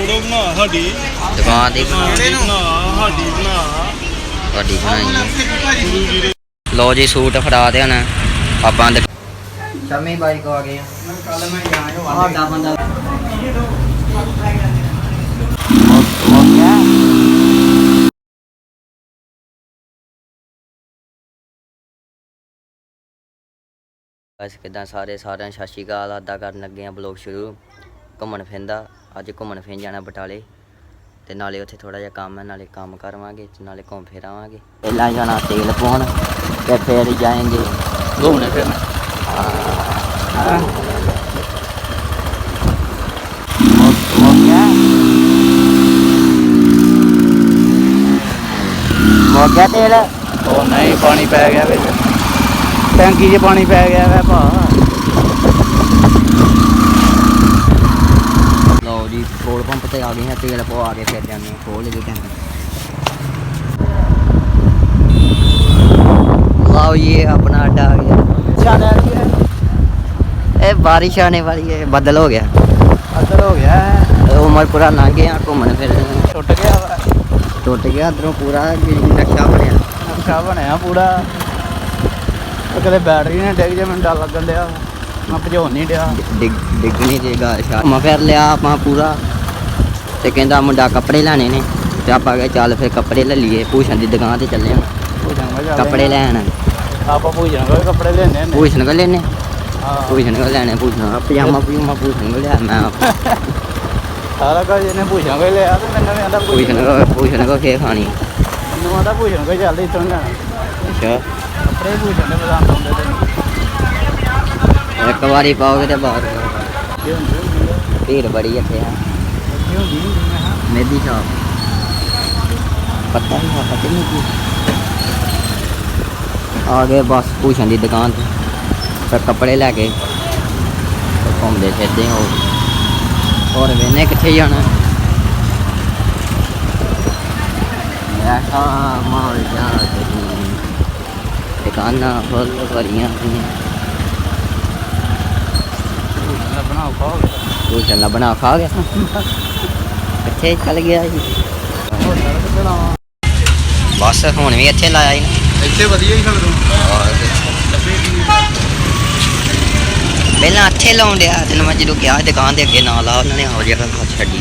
Photo ਬਣਾ ਸਾਡੀ। ਦੁਕਾਨ ਦੀ ਬਣਾ। ਬਣਾ ਸਾਡੀ ਬਣਾ। ਤੁਹਾਡੀ ਬਣਾਈ ਹੈ। ਗੁਰੂ ਜੀ ਦੇ ਲੋ ਜੀ ਸੂਟ ਫੜਾ ਦੇ ਹੁਣ ਆਪਾਂ ਦੇ ਸ਼ਮੀ ਬਾਈ ਕੋ ਆ ਗਏ ਕੱਲ ਮੈਂ ਗਿਆ ਜੋ ਆਡਾ ਬੰਦਾ। ਬਸ ਕਿਦਾਂ ਸਾਰੇ ਸਾਰਿਆਂ ਨੂੰ ਸਤਿ ਸ਼੍ਰੀ ਅਕਾਲ ਆਦਾ ਕਰਨ ਲੱਗੇ ਆ ਬਲੌਗ ਸ਼ੁਰੂ। ਘੁੰਮਣ ਫਿਰਦਾ ਅੱਜ ਘੁੰਮਣ ਫਿਰਨ ਜਾਣਾ ਬਟਾਲੇ ਤੇ ਨਾਲੇ ਉੱਥੇ ਥੋੜਾ ਜਿਹਾ ਕੰਮ ਹੈ ਨਾਲੇ ਕੰਮ ਕਰਵਾਂਗੇ ਤੇ ਨਾਲੇ ਘੁੰਮ ਫਿਰ ਆਵਾਂਗੇ ਪਹਿਲਾਂ ਜਾਣਾ ਤੇਲ ਪਾਉਣ ਤੇ ਫਿਰ ਜਾਏਂਗੇ ਘੁੰਮਣੇ ਫਿਰਨੇ ਹੋ ਗਿਆ ਹੋ ਗਿਆ ਤੇਲ ਉਹ ਨਹੀਂ ਪਾਣੀ ਪੈ ਗਿਆ ਵਿੱਚ ਟੈਂਕੀ 'ਚ ਪਾਣੀ ਪੈ ਗਿਆ ਵੇ ਭਾ ਅਸੀਂ ਪੈਟਰੋਲ ਪੰਪ ਤੇ ਆ ਗਏ ਹਾਂ ਤੇਲ ਪਵਾ ਕੇ ਫਿਰ ਜਾਂਦੇ ਹਾਂ ਖੋਲ ਲਈ टैंक लाओ ये अपना अड्डा गया ए बारिश आने वाली है बदल हो गया बदल हो गया है उमरपुरा ना गए घूमने फिर टुट गया टुट गया इधरों पूरा नक्शा बनया नक्शा बनया पूरा कदे बैटरी ने डिग जाए मैं डर लगन दिया ਮੈਂ ਭਜਾਉਣ ਨਹੀਂ ਡਿਆ ਡਿੱਗ ਡਿੱਗ ਨਹੀਂ ਜੇਗਾ ਸ਼ਾ ਮੈਂ ਫਿਰ ਲਿਆ ਆਪਾਂ ਪੂਰਾ ਤੇ ਕਹਿੰਦਾ ਮੁੰਡਾ ਕੱਪੜੇ ਲੈਣੇ ਨੇ ਤੇ ਆਪਾਂ ਕਹੇ ਚੱਲ ਫਿਰ ਕੱਪੜੇ ਲੈ ਲਈਏ ਭੂਸ਼ਣ ਦੀ ਦੁਕਾਨ ਤੇ ਚੱਲੇ ਹਾਂ ਭੂਜਣ ਕੋ ਕੱਪੜੇ ਲੈਣ ਆਪਾਂ ਭੂਜਣ ਕੋ ਕੱਪੜੇ ਲੈਣੇ ਨੇ ਭੂਸ਼ਣ ਕੋ ਲੈਣੇ ਹਾਂ ਭੂਸ਼ਣ ਕੋ ਲੈਣੇ ਭੂਸ਼ਣ ਪਜਾਮਾ ਪਜਾਮਾ ਭੂਸ਼ਣ ਕੋ ਲਿਆ ਮੈਂ ਸਾਰਾ ਕੁਝ ਇਹਨੇ ਭੂਜਣ ਕੋ ਲਿਆ ਤੇ ਮੈਨੂੰ ਵੀ ਆਂਦਾ ਭੂਸ਼ਣ ਕੋ ਭੂਸ਼ਣ ਕੋ ਫੇਰ ਖਾਣੀ ਮੈਨੂੰ ਆਂਦਾ ਭੂਜਣ ਕੋ ਚੱਲਦੀ ਇੱਥੋਂ ਲੈਣਾ ਅੱਛਾ ਕੱਪੜੇ ਭੂਜਣ ਦੇ ਪਸੰਦ ਆਉਂਦੇ ਤੇ ਇੱਕ एक बारी पाओगे तो बहुत भीड़ बड़ी है थे मेहदी शॉप पता ही, पता नहीं की आ गए बस भूषण की दुकान पर कपड़े लैके घूमते फिरते हो और मैंने कितने जाना? माहौल दुकाना बहुत बड़िया ਬਣਾਓ ਖਾਓ ਭੂਸ਼ਣ ਦਾ ਬਣਾ ਖਾ ਗਿਆ। ਕਿੱਥੇ ਚਲ ਗਿਆ ਜੀ ਬਸ ਹੁਣ ਵੀ ਇੱਥੇ ਲਾਇਆ ਹੀ ਇੱਥੇ ਵਧੀਆ ਹੀ ਲੱਗਦਾ। ਪਹਿਲਾਂ ਇੱਥੇ ਲਾਉਣ ਡਿਆ ਤੈਨੂੰ ਮੈਂ ਜਦੋਂ ਸੀ ਦੁਕਾਨ ਦੇ ਅੱਗੇ ਨਾ ਲਾ ਉਹਨਾਂ ਨੇ ਆਹ ਜਗ੍ਹਾ ਹੱਥ ਛੱਡੀ।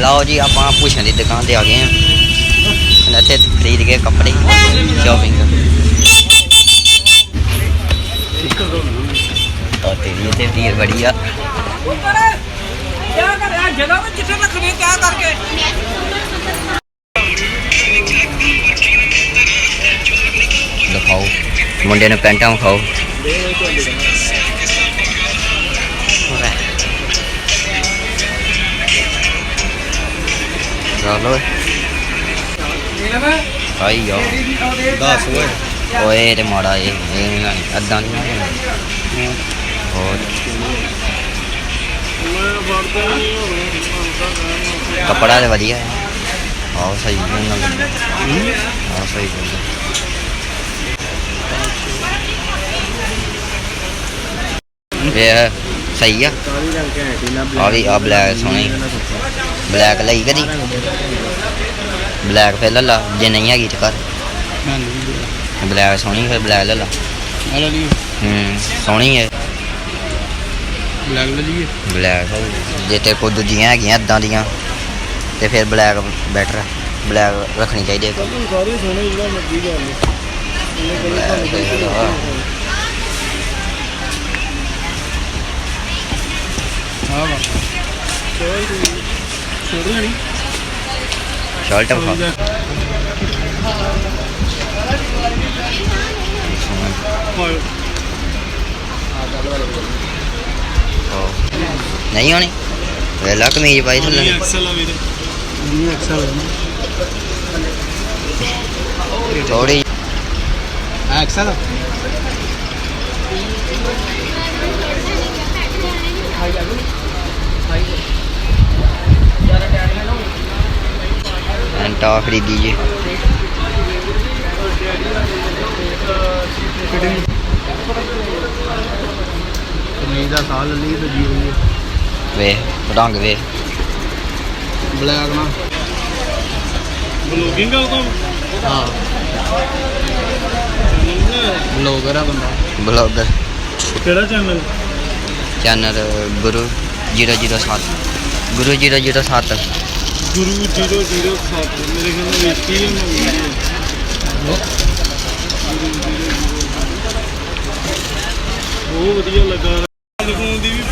ਲਓ ਜੀ ਆਪਾਂ ਭੂਸ਼ਣ ਦੀ ਦੁਕਾਨ ਤੇ ਆ ਗਏ ਹਾਂ। ਇੱਥੇ ਖਰੀਦ ਕੇ ਕੱਪੜੇ ਸ਼ਾਪਿੰਗ ਆ ਤੇਰੀ ਇੱਥੇ ਭੀੜ ਬੜੀ ਆ। ਕਿਆ ਕਰ ਰਿਹਾ? ਜਗ੍ਹਾ ਵਿੱਚ ਕਿੱਥੇ ਰੱਖਣੀ ਕਿਆ ਕਰਕੇ? ਦਿਖਾਓ। ਮੁੰਡੇ ਨੂੰ ਪੈਂਟਾਂ ਵਿਖਾਓ। ਚਲੋ। ਆਈ ਯੋ ਦੱਸ ਓਏ। ਓਏ ਤੇ ਮਾੜਾ ਇਹ ਅੱਦਾਂ ਨਹੀਂ और कपड़ा तो वाली है। और सही बोलना और सही बोलना ये सही है। और भी आप ब्लैक सोनी। ब्लैक लाई कदी ब्लैक फिर ला जे नहीं हैगी घर ब्लैक सोनी फिर ब्लैक ला हम्म, सोनी है। ਬਲੈਕ ਲੈ ਲਈਏ ਬਲੈਕ ਜੇ ਤੇ ਕੋਈ ਦੂਜੀਆਂ ਹੈਗੀਆਂ ਇਦਾਂ ਦੀਆਂ ਤੇ ਫਿਰ ਬਲੈਕ ਬੈਟਰ ਹੈ ਬਲੈਕ ਰੱਖਣੀ ਚਾਹੀਦੀ ਹੈ ਸਾਰੇ ਸੋਹਣੇ ਜਿਹੜਾ ਮੱਗੀ ਗੱਲ ਹਾਂ ਵਾ ਛੋੜ ਲੈਣੀ ਸ਼ਰਟ ਵਿਖਾ ਨਹੀਂ ਹੋਣੀ ਵੇਲਾ नहीं होनी? वेला कमीज पाई थी थोड़ी। एक्सल घंटा खरीदी जी ਕਮੀਜ਼ ਦਾ ਸਾਲ ਲਈ ਦੂਜੀ ਹੋਈ ਹੈ ਵੇ ਰੰਗ ਵੇ ਬਲੈਕ ਨਾ ਬਲੌਗਿੰਗ ਕਰਦਾ ਹਾਂ ਬਲੌਗਰ ਆ ਬੰਦਾ ਬਲੌਗਰ ਕਿਹੜਾ ਚੈਨਲ ਚੈਨਲ ਗੁਰੂ 007 ਗੁਰੂ 007 ਗੁਰੂ 007 ਮੇਰੇ ਖਿਆਲ ਨਾਲ ਵੇਖੀ ਹੀ ਹੋਣੀ ਹੈ ਬਹੁਤ ਵਧੀਆ ਲੱਗਾ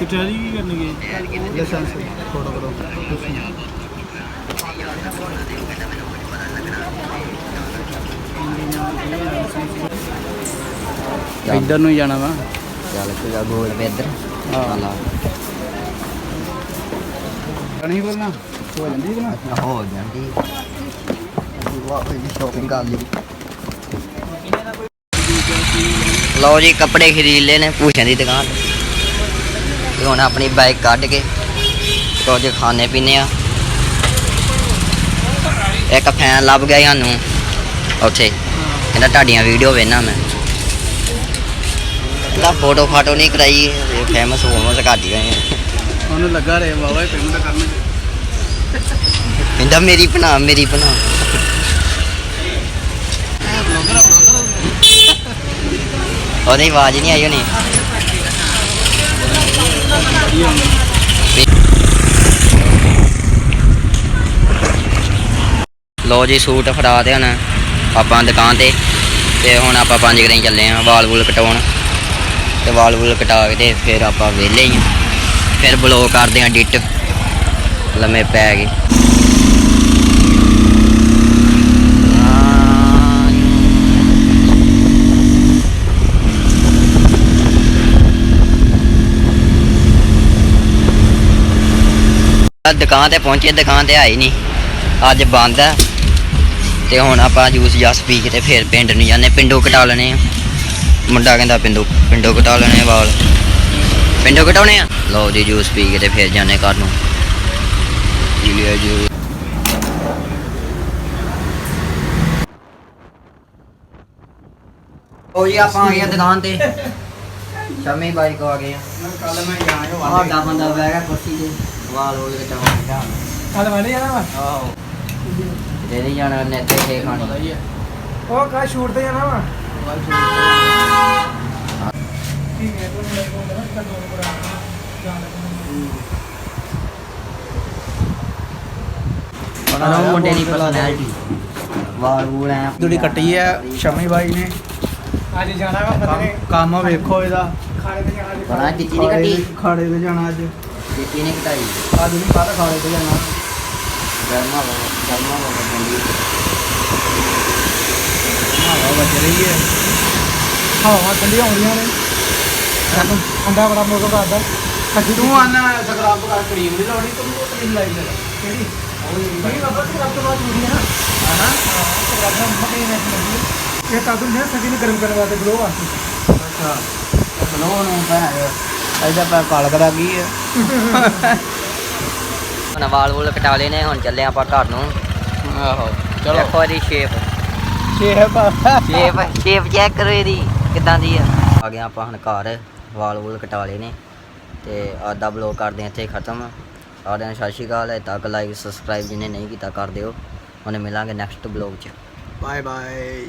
ਕਚਹਿਰੀ ਕੀ ਕਰਨਗੇ? ਲਾਇਸੈਂਸ ਫੋਟੋ ਕਰੋ ਇੱਧਰ ਨੂੰ ਹੀ ਜਾਣਾ ਵਾ। ਚੱਲ ਤੂੰ ਜਾ ਗੋਲ ਪੇ ਇੱਧਰ। ਹਾਂ। ਨਹੀਂ ਬੋਲਣਾ ਹੋ ਜਾਂਦੀ ਨਾ? ਹੋ ਜਾਂਦੀ। ਵਾਹ ਕੋਈ ਸ਼ੋਪਿੰਗ ਕਰ ਲਈ। ਲਓ ਜੀ ਕੱਪੜੇ ਖਰੀਦ ਨੇ ਭੂਸ਼ਣ ਦੀ ਦੁਕਾਨ। ਤੋਂ। ਤੇ ਹੁਣ ਆਪਣੀ ਬਾਈਕ ਕੱਢ ਕੇ ਕੁਝ ਖਾਣੇ ਪੀਣੇ ਆ। ਇੱਕ ਫੈਨ ਲੱਭ ਗਿਆ ਸਾਨੂੰ ਉੱਥੇ। ਕਹਿੰਦਾ ਤੁਹਾਡੀਆਂ ਵੀਡੀਓ ਵੇਖਣਾ ਮੈਂ। ਇਹਦਾ ਫੋਟੋ ਫਾਟੋ ਨਹੀਂ ਕਰਾਈ ਫੇਮਸ ਹੋਮਸ ਘੱਟ ਹੀ ਗਏ। ਉਹਨੂੰ ਲੱਗਾ ਰਹੇ ਬਾਬਾ ਪੇਮੈਂਟ ਕਰਨ। ਕਹਿੰਦਾ ਮੇਰੀ ਬਣਾ ਮੇਰੀ ਬਣਾ। ਉਹਦੀ ਆਵਾਜ਼ ਨਹੀਂ ਆਈ ਹੋਣੀ। ਲੋ ਜੀ ਸੂਟ ਫੜਾ ਦੇ ਹੁਣ ਆਪਾਂ ਦੁਕਾਨ ਤੇ ਤੇ ਹੁਣ ਆਪਾਂ ਪੰਜ ਗਰੇ ਚੱਲੇ ਆਂ ਵਾਲ ਵੂਲ ਕਟਾਉਣ। ਤੇ ਵਾਲ ਵੂਲ ਕਟਾ ਕੇ ਤੇ ਫਿਰ ਆਪਾਂ ਵਿਹਲੇ ਹੀ ਆਂ ਫਿਰ ਬਲੌਗ ਕਰਦੇ ਆਂ ਡਿਟ ਲੰਮੇ ਪੈ ਗਏ। ਦੁਕਾਨ ਤੇ ਪਹੁੰਚੇ, ਦੁਕਾਨ ਤੇ ਆਈ ਨਹੀਂ ਅੱਜ ਬੰਦ ਹੈ ਤੇ ਹੁਣ ਆਪਾਂ ਜੂਸ ਜਾਸ ਪੀ ਕੇ ਤੇ ਫਿਰ ਪਿੰਡ ਨੂੰ ਜਾਂਦੇ ਪਿੰਡੋਂ ਕਟਾ ਲੈਣੇ ਆ। ਮੁੰਡਾ ਕਹਿੰਦਾ ਪਿੰਡੋਂ ਪਿੰਡੋਂ ਕਟਾ ਲੈਣੇ ਵਾਲ। ਪਿੰਡੋਂ ਕਟਾਉਣੇ ਆ? ਲਓ ਜੀ, ਜੂਸ ਪੀ ਕੇ ਤੇ ਫਿਰ ਜਾਂਦੇ ਘਰ ਨੂੰ। ਜੀ ਜੀ ਉਹ ਜੀ, ਆਪਾਂ ਆ ਗਏ ਆ ਦੁਕਾਨ ਤੇ। ਸ਼ਮੀ ਬਾਈ ਕੋ ਆ ਗਏ ਆ। ਕੱਲ ਮੈਂ ਜਾਣਾ ਸਾਡਾ ਬੰਦਾ ਬਹਿ ਗਿਆ ਕੁਰਸੀ ਤੇ। ਵਾਲ ਹੋ ਕੇ ਚਾਹਾਂ ਕੱਲ ਮੈਂ ਨਹੀਂ ਜਾਣਾ ਵਾ? ਆਹੋ। ਦੇ ਨਹੀਂ ਜਾਣਾ ਨੇ ਤੇ ਖੇ ਖਾਣੀ ਹੀ ਹੈ ਉਹ ਕਾ ਸ਼ੂਟ ਤੇ ਜਾਣਾ ਵਾ। ਨੂੰ ਮੁੰਡੇ ਦੀ ਪਰਸਨੈਲਿਟੀ ਵਾਲ ਵੂਲ ਐ। ਜਿਹੜੀ ਕੱਟੀ ਹੈ ਸ਼ਮੀ ਬਾਈ ਨੇ। ਅੱਜ ਜਾਣਾ ਵਾ ਪਤਾ ਨਹੀਂ। ਕੰਮ ਵੇਖੋ ਇਹਦਾ। ਖਾਣੇ ਤੇ ਜਾਣਾ ਬਣਾ ਕੀਤੀ ਨਹੀਂ ਕੱਟੀ ਖਾੜੇ ਤੇ ਜਾਣਾ ਅੱਜ। ਕੀਤੀ ਨਹੀਂ ਕਟਾਈ ਅੱਜ ਨਹੀਂ ਕਾਹਦਾ ਖਾੜੇ ਤੇ ਜਾਣਾ। ਗਰਮਾ ਵਾ ਗਰਮਾ ਵਾ ਬੰਦੀ ਹਵਾ ਵੱਜ ਰਹੀ ਹੈ। ਹਵਾ ਠੰਡੀਆਂ ਹੋ ਰਹੀਆਂ ਨੇ। ਠੰਡਾ ਬੜਾ ਮੌਸਮ ਕਰਦਾ। ਖੱਟੀ ਤੂੰ ਆਨਾ ਸਕਰਾਬ ਕਰ ਕਰੀਮ ਦੀ ਲਾਉਣੀ ਤੂੰ ਉਹ ਕਰੀਮ ਲਾਈ ਦੇ ਕਿਹੜੀ? ਨਹੀਂ ਬਾਬਾ ਤੂੰ ਰੱਬ ਤੋਂ ਬਾਅਦ ਜੁੜੀ ਹੈ ਨਾ। ਹਾਂ ਰੱਬ ਦਾ ਮੱਕੀ ਨੇ ਇਹ ਕਾਦੂ ਨੇ ਸਕੀ ਨੂੰ ਗਰਮ ਕਰਨ ਵਾਸਤੇ ਗਲੋ ਵਾਸਤੇ ਅੱਛਾ ਬਲੋ ਨੂੰ ਭੈਣ ਇਹਦਾ ਪੈ ਪਲਕ ਦਾ ਕੀ ਹੈ ਹੁਣ ਵਾਲ ਵੂਲ ਕਟਾ ਲਏ ਨੇ ਹੁਣ ਚੱਲੇ ਆਪਾਂ ਘਰ ਨੂੰ। ਆਹੋ ਦੇਖੋ ਇਹਦੀ shape shape shape shape check ਕਰੋ ਇਹਦੀ ਕਿੱਦਾਂ ਦੀ ਆ। ਆ ਗਏ ਆਪਾਂ ਹੁਣ ਘਰ ਵਾਲ ਵੂਲ ਕਟਾ ਲਏ ਨੇ। ਤੇ ਅੱਜ ਦਾ ਬਲੌਗ ਕਰਦੇ ਹਾਂ ਇੱਥੇ ਖਤਮ। ਸਾਰਿਆਂ ਨੂੰ ਸਤਿ ਸ਼੍ਰੀ ਅਕਾਲ ਹੈ ਤੱਕ ਲਾਈਕ ਸਬਸਕ੍ਰਾਈਬ ਜਿਹਨੇ ਨਹੀਂ ਕੀਤਾ ਕਰ ਦਿਓ। ਹੁਣ ਮਿਲਾਂਗੇ ਨੈਕਸਟ ਬਲੌਗ 'ਚ। Bye bye